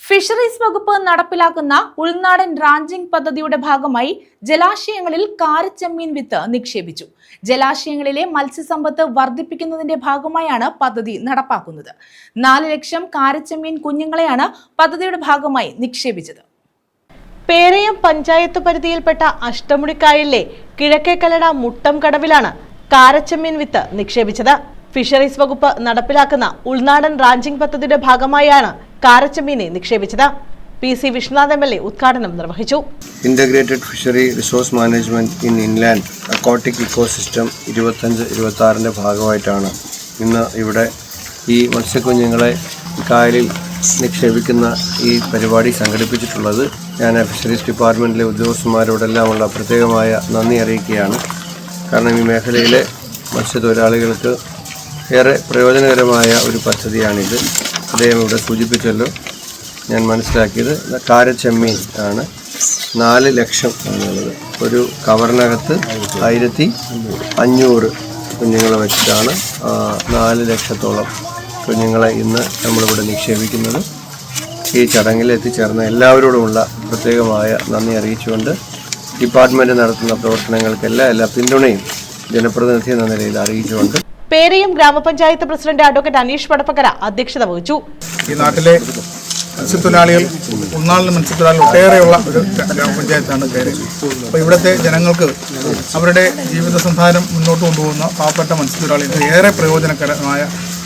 Fisheries വകുപ്പ് നടപ്പിലാക്കുന്ന ഉൾനാടൻ റാഞ്ചിംഗ് പദ്ധതിയുടെ ഭാഗമായി ജലാശയങ്ങളിൽ കാരച്ചെമ്മീൻ വിത്ത് നിക്ഷേപിച്ചു. ജലാശയങ്ങളിലെ മത്സ്യസമ്പത്ത് വർദ്ധിപ്പിക്കുന്നതിന്റെ ഭാഗമായാണ് പദ്ധതി നടപ്പാക്കുന്നത്. നാല് ലക്ഷം കാരച്ചെമ്മീൻ കുഞ്ഞുങ്ങളെയാണ് പദ്ധതിയുടെ ഭാഗമായി നിക്ഷേപിച്ചത്. പേരയം പഞ്ചായത്ത് പരിധിയിൽപ്പെട്ട അഷ്ടമുടിക്കായലിലെ കിഴക്കേക്കലട മുട്ടം കടവിലാണ് കാരച്ചെമ്മീൻ വിത്ത് നിക്ഷേപിച്ചത്. ഫിഷറീസ് വകുപ്പ് നടപ്പിലാക്കുന്ന ഉൾനാടൻ റാഞ്ചിംഗ് പദ്ധതിയുടെ ഭാഗമായാണ് കാരച്ചെമ്മീനെ നിക്ഷേപിച്ചത്. P C Vishwanath M L A ഉദ്ഘാടനം നിർവഹിച്ചു. Integrated fishery resource management in inland aquatic ecosystem ഇരുപത്തഞ്ച് ഇരുപത്തി ആറിന്റെ ഭാഗമായിട്ടാണ് ഇന്ന് ഇവിടെ ഈ മത്സ്യക്കുഞ്ഞുങ്ങളെ കായലിൽ നിക്ഷേപിക്കുന്ന ഈ പരിപാടി സംഘടിപ്പിച്ചിട്ടുള്ളത്. ഞാൻ ഫിഷറീസ് ഡിപ്പാർട്ട്മെന്റിലെ ഉദ്യോഗസ്ഥന്മാരോടെല്ലാമുള്ള പ്രത്യേകമായ നന്ദി അറിയിക്കുകയാണ്. കാരണം ഈ മേഖലയിലെ മത്സ്യത്തൊഴിലാളികൾക്ക് ഏറെ പ്രയോജനകരമായ ഒരു പദ്ധതിയാണിത്. അദ്ദേഹം ഇവിടെ സൂചിപ്പിച്ചല്ലോ. ഞാൻ മനസ്സിലാക്കിയത് കാരച്ചെമ്മീൻ ആണ്. നാല് ലക്ഷം എന്നുള്ളത്. ഒരു കവറിനകത്ത് ആയിരത്തി അഞ്ഞൂറ് കുഞ്ഞുങ്ങളെ വെച്ചിട്ടാണ് നാല് ലക്ഷത്തോളം കുഞ്ഞുങ്ങളെ ഇന്ന് നമ്മളിവിടെ നിക്ഷേപിക്കുന്നത്. ഈ ചടങ്ങിൽ എത്തിച്ചേർന്ന എല്ലാവരോടുമുള്ള പ്രത്യേകമായ നന്ദി അറിയിച്ചുകൊണ്ട് ഡിപ്പാർട്ട്മെന്റ് നടത്തുന്ന പ്രവർത്തനങ്ങൾക്ക് എല്ലാ എല്ലാ പിന്തുണയും ജനപ്രതിനിധി എന്ന നിലയിൽ അറിയിച്ചുകൊണ്ട് പേരയം ഗ്രാമപഞ്ചായത്ത് പ്രസിഡന്റ് അഡ്വക്കേറ്റ് അനീഷ് പടപ്പക്കര അധ്യക്ഷത വഹിച്ചു. ഈ നാട്ടിലെ മത്സ്യത്തൊഴിലാളികൾ ഉൾനാളിലെ മത്സ്യത്തൊഴിലാളികൾ ഒട്ടേറെയുള്ള ഒരു ഗ്രാമപഞ്ചായത്താണ് പേര്. അപ്പോൾ ഇവിടുത്തെ ജനങ്ങൾക്ക് അവരുടെ ജീവിത സംധാനം മുന്നോട്ട് കൊണ്ടുപോകുന്ന പാവപ്പെട്ട മത്സ്യത്തൊഴിലാളികൾക്ക് ഏറെ പ്രയോജനകരമായ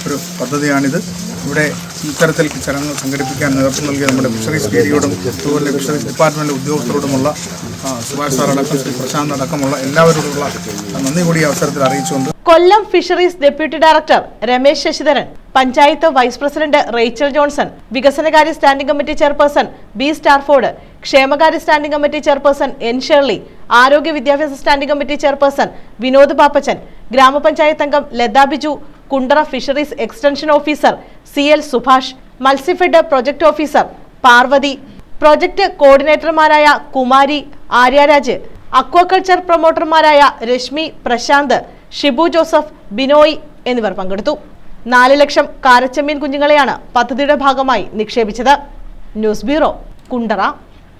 ഒരു പദ്ധതിയാണിത്. ഇവിടെ ഇത്തരത്തിൽ ചടങ്ങ് സംഘടിപ്പിക്കാൻ നേതൃത്വം നൽകിയ നമ്മുടെ ഫിഷറീസ് ഏരിയയോടും അതുപോലെ ഫിഷറീസ് ഡിപ്പാർട്ട്മെന്റ് ഉദ്യോഗസ്ഥരോടുമുള്ള സുഭാഷ് അടക്കം ശ്രീ പ്രശാന്ത് അടക്കമുള്ള എല്ലാവരോടുമുള്ള നന്ദി കൂടി അവസരത്തിൽ അറിയിച്ചുകൊണ്ട് Kollam fisheries deputy director Ramesh Sasidharan panchayat vice president Rachel Johnson വികസനകാര്യ standing committee chairperson B Starford ക്ഷേമകാര്യ standing committee chairperson N Shirley ആരോഗ്യ വിദ്യാഭ്യാസ standing committee chairperson Vinod Pappachan ഗ്രാമപഞ്ചായത്ത് അംഗം Latha Biju Kundara fisheries extension officer C L Subhash Matsyafed project officer Parvathy project കോർഡിനേറ്റർമാരായ Kumari Aryaraj aquaculture പ്രൊമോട്ടർമാരായ Reshmi Prashant Shibu Joseph Binoy എന്നിവർ പങ്കെടുത്തു. നാല് ലക്ഷം കാരച്ചമ്മീൻ കുഞ്ഞുങ്ങളെയാണ് പദ്ധതിയുടെ ഭാഗമായി നിക്ഷേപിച്ചത്. News bureau Kundara.